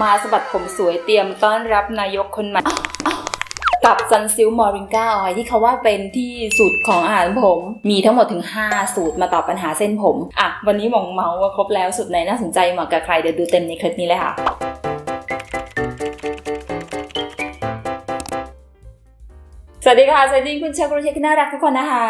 มาสบัดผมสวยเตรียมต้อนรับนายกคนใหม่กับซันซิลมอริงก้าออยที่เขาว่าเป็นที่สูตรของอาหารผม มีทั้งหมดถึง 5 สูตรมาตอบปัญหาเส้นผม อะ วันนี้หมองเมาว่าครบแล้วสุดไหนน่าสนใจเหมาะกับใครเดี๋ยวดูเต็มในคลิปนี้เลยค่ะ วัสดีค่ะสวัสดีคุณชาวโปรเจกน่ารักทุกคนนะคะ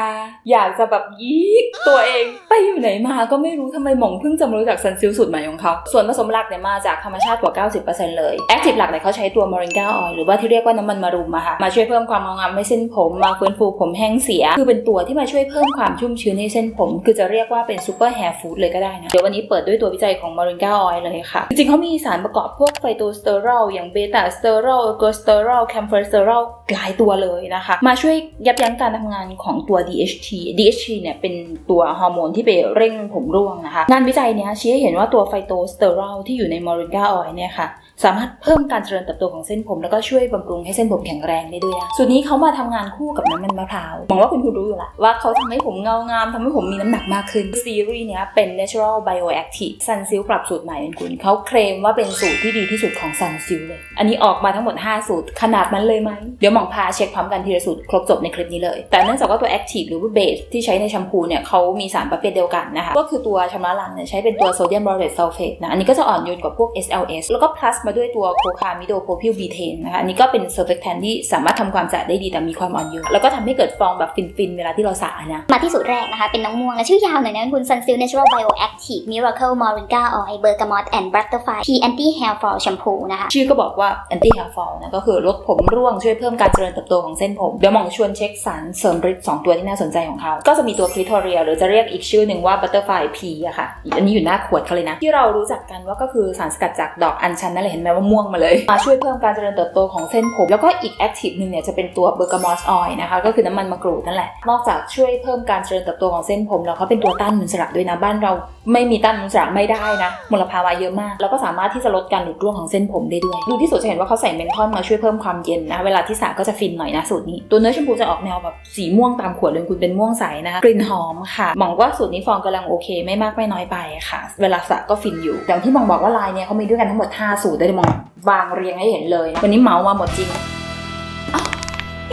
อยากจะแบบยีกตัวเอง ไปอยู่ไหนมาก็ไม่รู้ทำไมหมองเพิ่งจะมารู้จักซันซิลสูตรใหม่ของเขาส่วนผสมหลักเนี่ยมาจากธรรมชาติกว่า 90%เลยแอคทีฟหลักเนี่ยเขาใช้ตัวมอริงกาออยล์หรือว่าที่เรียกว่าน้ำมันมารุมอะค่ะมาช่วยเพิ่มความงามให้เส้นผมมาฟื้นฟูผมแห้งเสีย คือเป็นตัวที่มาช่วยเพิ่มความชุ่มชื้นให้เส้นผม คือจะเรียกว่าเป็นซูเปอร์แฮร์ฟู้ดเลยก็ได้นะเดี๋ยววันนี้เปิดด้วยตัววิจัยของมอริงกาออยล์เลยค่ะจริงๆเขามีสารประกอบพวกไฟโตสเตอรอลอย่างเบต้าสเตอรอลโกสเตอรอลแคมเฟอร์สเตอรอลหลายตัวเลยนะคะมาช่วยยับยั้งการทำงานของตัว DHT DHT เนี่ยเป็นตัวฮอร์โมนที่ไปเร่งผมร่วงนะคะ งานวิจัยเนี้ยชี้ให้เห็นว่าตัวไฟโตสเตอรอลที่อยู่ในมอริงกาออยล์เนี่ยค่ะ สามารถเพิ่มการเจริญเติบโตของเส้นผม แล้วก็ช่วยบำรุงให้เส้นผมแข็งแรงได้ด้วยนะส่วนนี้เขามาทำงานคู่กับน้ำมันมะพร้าวหวังว่าคุณคุณรู้อยู่ละว่าเขาทำให้ผมเงางามทำให้ผมมีน้ำหนักมากขึ้นซีรีส์เนี้ยเป็น natural bioactive sun silk ปรับสูตรใหม่เป็นคุณเขาเคลมว่าเป็นสูตรที่ดีที่สุดของ sun silk เลย อันนี้ออกมาทั้งหมด 5 สูตรขนาดนั้นเลยไหมเดี๋ยวหมองพาเช็คพร้อมกันทีละสูตรครบจบในคลิปนี้เลย แต่เนื่องจากว่าตัว active หรือว่า base ที่ใช้ในแชมพูเนี่ยเขามีสารประเภทเดียวกันนะคะ ก็คือตัวชำระล้างเนี่ยใช้เป็นตัวโซเดียมบอเรตซัลเฟตนะ อันนี้ก็จะอ่อนโยนกว่าพวก SLS แล้วก็ plus มาด้วยตัวโคคามิโดโพพิลบีเทนนะคะอันนี้ก็เป็นเซอร์เฟกแทนที่สามารถทำความสะอาดได้ดีแต่มีความอ่อนโยนแล้วก็ทำให้เกิดฟองแบบฟินๆเวลาที่เราสระนะมาที่สูตรแรกนะคะเป็นน้องม่วงและชื่อยาวหน่อยนะคุณ Sunsilk Natural Bioactive Miracle Moringa Oil Bergamot and Butterfly Tea Anti Hair Fall Shampoo นะคะชื่อก็บอกว่า anti hair fall นะก็คือลดผมร่วงช่วยเพิ่มการเจริญเติบโตของเส้นผมเดี๋ยวมองชวนเช็คสารเสริมฤทธิ์สองตัวที่น่าสนใจของเขา ก็จะมีตัวคลิทอเรียหรือจะเรียกอีกชื่อหนึ่งว่า butterfly p อะค่ะ อันนี้อยู่หน้าขวดเขาเลยนะ ที่เรารู้จักกันว่าก็คือสารสกัดจากดอกอัญชันนั่นแหละเห็นไหมว่าม่วงมาเลย มาช่วยเพิ่มการเจริญเติบโตของเส้นผม แล้วก็อีกแอคทีฟหนึ่งเนี่ยจะเป็นตัวเบอร์กามอสออยนะคะ ก็คือน้ำมันมะกรูดนั่นแหละ นอกจากช่วยเพิ่มการเจริญเติบโตของเส้นผมแล้วเขาเป็นตัวต้านอนุมูลอิสระด้วยนะบ้านเรา ไม่มีต้านอนุมูลอิสระไม่ได้นะมลภาวะเยอะมาก แล้วก็สามารถที่จะลดการหลุดร่วงของเส้นผมได้ด้วยดูที่สุดจะเห็นว่าเขาใส่เมนทอลมาช่วยเพิ่มความเย็นนะเวลาที่สระก็จะฟินหน่อยนะสูตรนี้ตัวเนื้อแชมพูจะออกแนวแบบสีม่วงตามขวดเลยคุณเป็นม่วงใสนะคะกลิ่นหอมค่ะมองว่าสูตรนี้ฟองกำลังโอเค ไม่มากไม่น้อยไปค่ะ เวลาสระก็ฟินอยู่อย่างที่มองบอกว่าลายเนี่ยเขามีด้วยกันทั้งหมด5สูตรได้มองวางเรียงให้เห็นเลย วันนี้เมาส์มาหมดจริง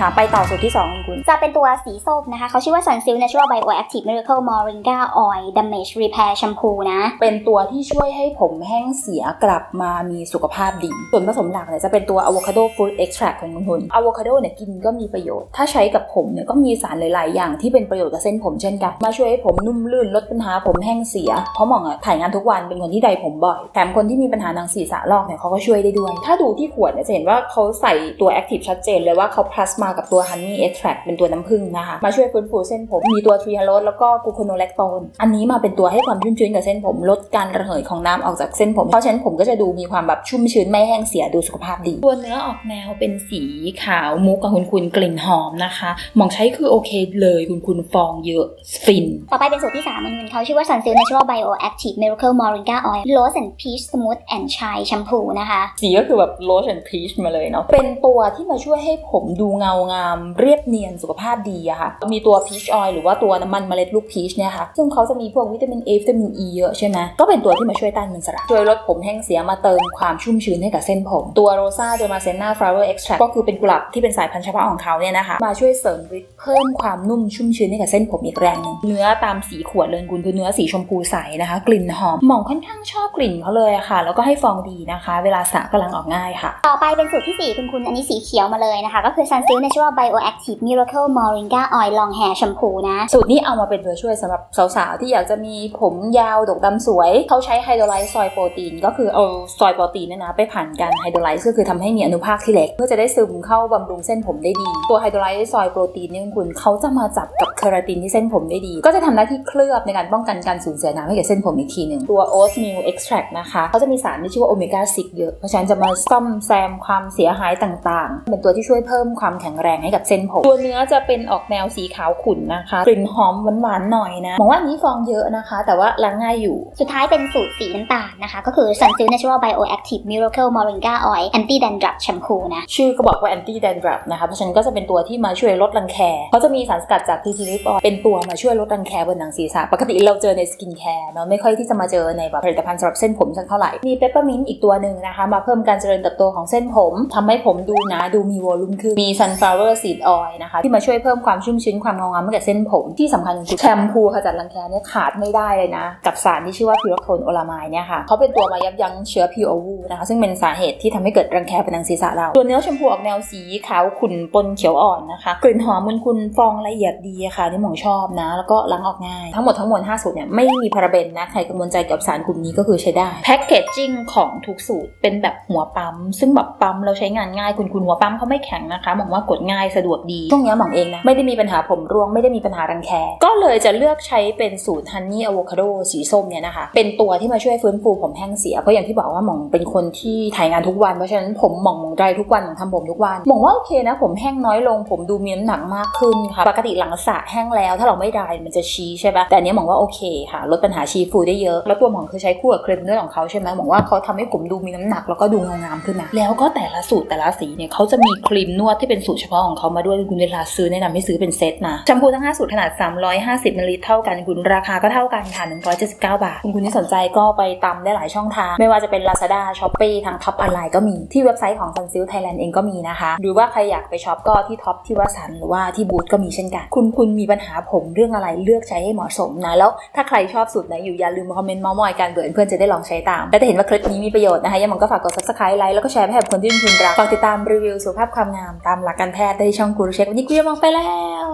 ถามไปต่อสูตรที่สองคุณจะเป็นตัวสีส้มนะคะ เขาชื่อว่า Sunsilk Natural Bioactive Miracle Moringa Oil Damage Repair Shampoo นะ เป็นตัวที่ช่วยให้ผมแห้งเสียกลับมามีสุขภาพดี ส่วนผสมหลักเนี่ยจะเป็นตัวอะโวคาโดฟรุตเอ็กซ์แทรของคุณทุนอะโวคาโดเนี่ยกินก็มีประโยชน์ ถ้าใช้กับผมเนี่ยก็มีสารหลาย ๆ อย่างที่เป็นประโยชน์กับเส้นผมเช่นกัน มาช่วยให้ผมนุ่มลื่นลดปัญหาผมแห้งเสีย เพราะหมองอะถ่ายงานทุกวันเป็นคนที่ใดผมบ่อย แถมคนที่มีปัญหาหนังศีรษะลอกเนี่ยเขาก็ช่วยได้ด้วย ถ้าดูที่ขวดเนี่ยจะเห็นว่าเขาใส่ตัวแอคทีฟชัดเจนเลยว่าเขา plus มากับตัว honey extract เป็นตัวน้ำผึ้งนะคะ มาช่วยฟื้นฟูเส้นผม มีตัวทรีฮาโรสแล้วก็กลูโคโนแลคโตน อันนี้มาเป็นตัวให้ความชุ่มชื้นกับเส้นผม ลดการระเหยของน้ำออกจากเส้นผม เพราะฉะนั้นผมก็จะดูมีความแบบชุ่มชื้นไม่แห้งเสียดูสุขภาพดี ตัวเนื้อออกแนวเป็นสีขาวมุกกับคุณคุณกลิ่นหอมนะคะหมองใช้คือโอเคเลยคุณคุณฟองเยอะฟิน ต่อไปเป็นสูตรที่3มันเขาชื่อว่า Sunsilk Natural Bioactive Miracle Moringa Oil Rose and Peach Smooth and Shine Shampoo นะคะ สีก็คือแบบโ s ช and peach มาเลยเนาะเป็นตัวที่มาช่วยให้ผมดูเงางาม เรียบเนียนสุขภาพดีอะค่ะ มีตัว peach oil หรือว่าตัวน้ำมันเมล็ดลูก peach เนี่ยค่ะซึ่งเขาจะมีพวกวิตามิน A วิตามิน E เยอะใช่ไหมก็เป็นตัวที่มาช่วยต้านมันสระช่วยลดผมแห้งเสียมาเติมความชุ่มชื้นให้กับเส้นผม ตัว rosa d e r m a c e n a flower extract ก็คือเป็นกุหลาบที่เป็นสายพันธุ์เฉพาะของเขาเนี่ยนะคะมาช่วยเสริมฤทธิ์เพิ่มความนุ่มชุ่มชื้นให้กับเส้นผมอีกแรงหนึงเนื้อตามสีขวดเลยคุณคือเนื้อสีชมพูใสนะคะ กลิ่นหอมหมองค่อนข้างชอบกลิ่นเขาเลยอะค่ะ แล้วก็ให้ฟองดีนะคะ เวลาสระกำลังออกง่ายค่ะ ต่อไปเป็นสูตรที่ 4 คุณคุณอันนี้สีเขียวมาเลยนะคะ ก็คือ Sunsilk Natural Bioactive Miracle Moringa Oil Long Hair Shampoo นะ สูตรนี้เอามาเป็นตัวช่วยสำหรับสาวๆ ที่อยากจะมีผมยาวดกดำสวย เขาใช้ไฮโดรไลซ์ซอยโปรตีน ก็คือเอาซอยโปรตีนเนี่ยนะ ไปผ่านการไฮโดรไลซ์ก็คือทำให้มีอนุภาคที่เล็ก เพื่อจะได้ซึมเข้าบำรุงเส้นผมได้ดี ตัวไฮโดรไลซ์ซอยโปรตีนเนี่ยคุณเขาจะมาจับกับเคราตินที่เส้นผมได้ดี ก็จะทำหน้าที่เคลือบในการป้องกันการสูญเสียน้ำให้แก่เส้นผมอีกทีหนึ่งตัว oat meal extract นะคะเขาจะมีสารที่ชื่อว่าโอเมก้า6เยอะเพราะฉะนั้นจะมาซ่อมแซมความเสียหายต่างๆ เป็นตัวที่ช่วยเพิ่มความแข็งแรงให้กับเส้นผม ตัวเนื้อจะเป็นออกแนวสีขาวขุ่นนะคะ กลิ่นหอมหวานๆหน่อยนะมองว่าอันนี้ฟองเยอะนะคะ แต่ว่าล้างง่ายอยู่ สุดท้ายเป็นสูตรสีน้ำตาลนะคะ ก็คือ Sunsilk Natural Bioactive Miracle Moringa Oil Anti Dandruff Shampoo นะ ชื่อก็บอกว่า anti dandruff นะคะ เพราะฉะนั้นก็จะเป็นตัวที่มาช่วยลดรังแคเขาจะมีสารสกัดจากทีทีลิปออยเป็นตัวมาช่วยลดรังแคบนหนังศีรษะ ปกติเราเจอในสกินแคร์เนาะไม่ค่อยที่จะมาเจอในแบบผลิตภัณฑ์สำหรับเส้นผมสักเท่าไหร่ มีเปปเปอร์มินต์อีกตัวหนึ่งนะคะ มาเพิ่มการเจริญเติบโตของเส้นผมทำให้ผมดูหนาดูมีวอลลุ่มขึ้น มี sunflower seed oil นะคะที่มาช่วยเพิ่มความชุ่มชื้นความเงางามให้กับเส้นผม ที่สำคัญคือแชมพูขจัดรังแคเนี่ยขาดไม่ได้เลยนะ กับสารที่ชื่อว่าพิโรโคนโอลามายเนี่ยค่ะเขาเป็นตัวมายับยั้งเชื้อ POV นะคะซึ่งเป็นสาเหตุที่ทำให้เกิดรังแคบนหนังศีรษะเราตัวเนื้อแชมพูออกแนวสีขาวขุ่นปนเขียวอ่อนนะคะ กลิ่นหอมมุนคุณฟองละเอียดดีอะค่ะที่หมองชอบนะ แล้วก็ล้างออกง่าย ทั้งหมดทั้งมวล5สูตรเนี่ยไม่มีพาราเบนนะใครกังวลใจกับสารกลุ่มนี้ก็คือใช้ได้แพ็กเกจจิ้งของทุกสูตรเป็นแบบหัวปั๊ม ซึ่งแบบปั๊มเราใช้งานง่ายคุณคุณหัวปั๊มเขาไม่แข็งนะคะหมองว่ากดง่ายสะดวกดีช่วงนี้หมองเองนะ ไม่ได้มีปัญหาผมร่วงไม่ได้มีปัญหารังแค ก็เลยจะเลือกใช้เป็นสูตรฮันนี่อะโวคาโดสีส้มเนี่ยนะคะ เป็นตัวที่มาช่วยฟื้นฟูผมแห้งเสีย เพราะอย่างที่บอกว่าหมองเป็นคนที่ถ่ายงานทุกวัน เพราะฉะนั้นผมหมองหมองไดรทุกวันหมองทำผมทุกวันหมองว่าโอเคนะ ผมแห้งน้อยลง ผมดูมีน้ำหนักมากขึ้นค่ะ ปกติหลังสระแห้งแล้ว ถ้าเราไม่ไดรมันจะชี้ใช่ปะแต่อันเนี้ยหมองว่าโอเคค่ะ ลดปัญหาชี้ฟูได้เยอะ แล้วตัวหมองคือใช้คู่กับครีมเนื้อของเขาใช่ไหมหมองว่าเขาทำให้ผมดูมีน้ำหนักแล้วก็ดูงามขึ้นนะแล้วก็แต่ละสูตรแต่ละสีเนี่ยเขาจะมีครีมนวดที่เป็นสูตรเฉพาะของเขามาด้วยคุณเวลาซื้อแนะนำให้ซื้อเป็นเซตนะแชมพูทั้งห้าสูตรขนาด 350มิลลิลิตรเท่ากันคุณราคาก็เท่ากันค่ะ179 บาท คุณคุณที่สนใจก็ไปตามได้หลายช่องทาง ไม่ว่าจะเป็น Lazada Shopee ทางท็อปออนไลน์ก็มีที่เว็บไซต์ของ Sunsilk Thailand เองก็มีนะคะ หรือว่าใครอยากไปช็อปก็ที่ท็อปที่วัสันหรือว่าที่บูธก็มีเช่นกัน คุณคุณมีปัญหาผมเรื่องอะไรเลือกใช้ให้เหมาะสมนะแล้วถ้าใครชอบสูตรไหนอยู่อย่าลืมมาคอมเมนต์มามอยกันเบื่อเพื่อนจะได้ลองใช้ตามและถ้าเห็นว่าคลิปนี้มีประโยชน์นะคะยังมองก็ฝากกด subscribe ไลค์แล้วก็แชร์ให้กับคนที่คุณรักฝากติดตามรีวิวสุขภาพความงามตามหลักการแพทย์ได้ช่องกูรูเช็ควันนี้กูจะมองไปแล้ว